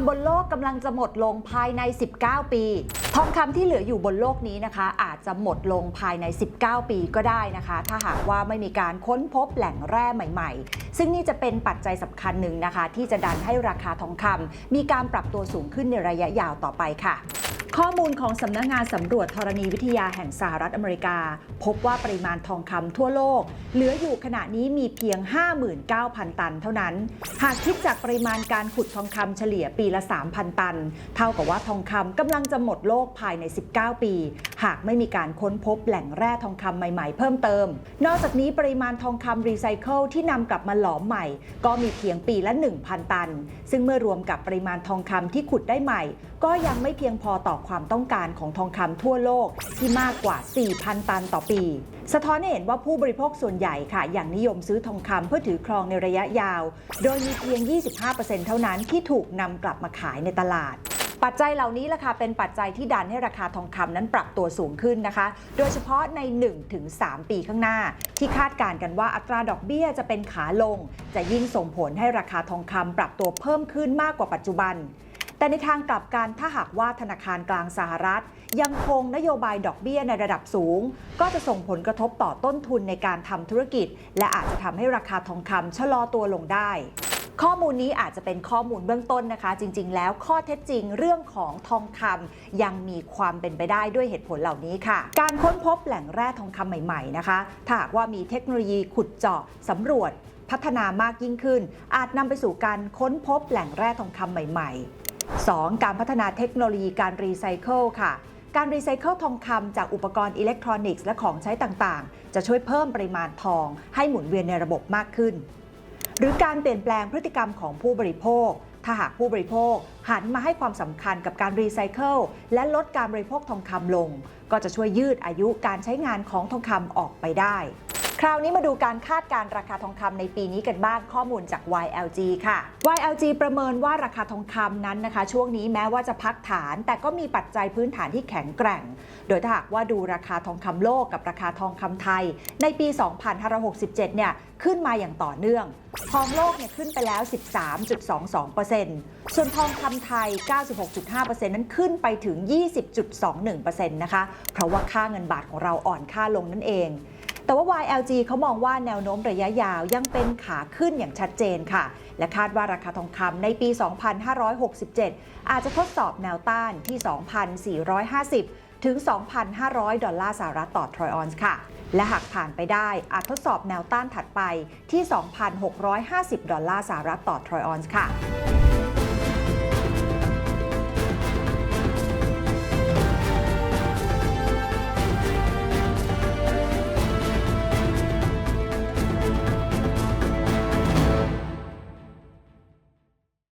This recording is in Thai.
ำบนโลกกำลังจะหมดลงภายใน 19 ปี ทองคำที่เหลืออยู่บนโลกนี้นะคะ อาจจะหมดลงภายใน 19 ปีก็ได้นะคะ ถ้าหากว่าไม่มีการค้นพบแหล่งแร่ใหม่ ๆ ซึ่งนี่จะเป็นปัจจัยสำคัญหนึ่งนะคะ ที่จะดันให้ราคาทองคำมีการปรับตัวสูงขึ้นในระยะยาวต่อไปค่ะ ข้อมูลของสำนักงานสำรวจธรณีวิทยาแห่งสหรัฐอเมริกา พบว่าปริมาณทองคำทั่วโลก เหลืออยู่ขณะนี้มีเพียง 59,000 ตันเท่านั้น หากคิดจากปริมาณการขุดทองคำเฉลี่ยปีละ 3,000 ตัน เท่ากับว่าทองคำกำลังจะหมดโลกภายใน 19 ปี หากไม่มีการค้นพบแหล่งแร่ทองคำใหม่ ๆ เพิ่มเติม นอกจากนี้ปริมาณทองคำรีไซเคิลที่นำกลับมาหลอมใหม่ ก็มีเพียงปีละ 1,000 ตัน ซึ่งเมื่อรวมกับปริมาณทองคำที่ขุดได้ใหม่ ก็ยังไม่เพียงพอต่อความต้องการของทองคำทั่วโลกที่มากกว่า 4,000 ตันต่อปี สะท้อนให้เห็นว่าผู้บริโภคส่วนใหญ่ค่ะ อย่างนิยมซื้อทองคำเพื่อถือครองในระยะยาว โดยมีเพียง 25%เท่านั้นที่ถูกนำกลับมาขายในตลาดปัจจัยเหล่านี้แหละค่ะเป็นปัจจัยที่ดันให้ราคาทองคำนั้นปรับตัวสูงขึ้นนะคะ โดยเฉพาะใน 1-3 ปีข้างหน้า ที่คาดการณ์กันว่าอัตราดอกเบี้ยจะเป็นขาลง จะยิ่งส่งผลให้ราคาทองคำปรับตัวเพิ่มขึ้นมากกว่าปัจจุบัน แต่ในทางกลับกันถ้าหากว่าธนาคารกลางสหรัฐ ยังคงนโยบายดอกเบี้ยในระดับสูง ก็จะส่งผลกระทบต่อต้นทุนในการทำธุรกิจ และอาจจะทำให้ราคาทองคำชะลอตัวลงได้ข้อมูลนี้อาจจะเป็นข้อมูลเบื้องต้นนะคะ จริง ๆ แล้วข้อเท็จจริงเรื่องของทองคำยังมีความเป็นไปได้ด้วยเหตุผลเหล่านี้ค่ะ การค้นพบแหล่งแร่ทองคำใหม่ๆนะคะ ถ้าหากว่ามีเทคโนโลยีขุดเจาะสำรวจพัฒนามากยิ่งขึ้น อาจนำไปสู่การค้นพบแหล่งแร่ทองคำใหม่ๆ 2. การพัฒนาเทคโนโลยีการรีไซเคิลค่ะ การรีไซเคิลทองคำจากอุปกรณ์อิเล็กทรอนิกส์และของใช้ต่างๆ จะช่วยเพิ่มปริมาณทอง ให้หมุนเวียนในระบบมากขึ้น หรือการเปลี่ยนแปลงพฤติกรรมของผู้บริโภค ถ้าหากผู้บริโภคหันมาให้ความสำคัญกับการรีไซเคิลและลดการบริโภคทองคำลง ก็จะช่วยยืดอายุการใช้งานของทองคำออกไปได้ คราวนี้มาดูการคาดการ์ราคาทองคำในปีนี้กันบ้างข้อมูลจาก YLG ค่ะ YLG ประเมินว่าราคาทองคำนั้นนะคะ ช่วงนี้แม้ว่าจะพักฐาน แต่ก็มีปัจจัยพื้นฐานที่แข็งแกร่ง โดยถ้าหากว่าดูราคาทองคำโลกกับราคาทองคำไทย ในปี 2567 เนี่ยขึ้นมาอย่างต่อเนื่อง ทองโลกเนี่ยขึ้นไปแล้ว 13.22%ส่วนทองคำไทย 96.5%นั้นขึ้นไปถึง 20.21%นะคะ เพราะว่าค่าเงินบาทของเราอ่อนค่าลงนั่นเอง แต่ว่า YLG เขามองว่าแนวโน้มระยะยาวยังเป็นขาขึ้นอย่างชัดเจนค่ะ และคาดว่าราคาทองคำในปี 2567 อาจจะทดสอบแนวต้านที่ 2,450ถึง 2,500 ดอลลาร์สหรัฐต่อทรอยออนซ์ค่ะ และหากผ่านไปได้อาจทดสอบแนวต้านถัดไปที่ 2,650 ดอลลาร์สหรัฐต่อทรอยออนซ์ค่ะ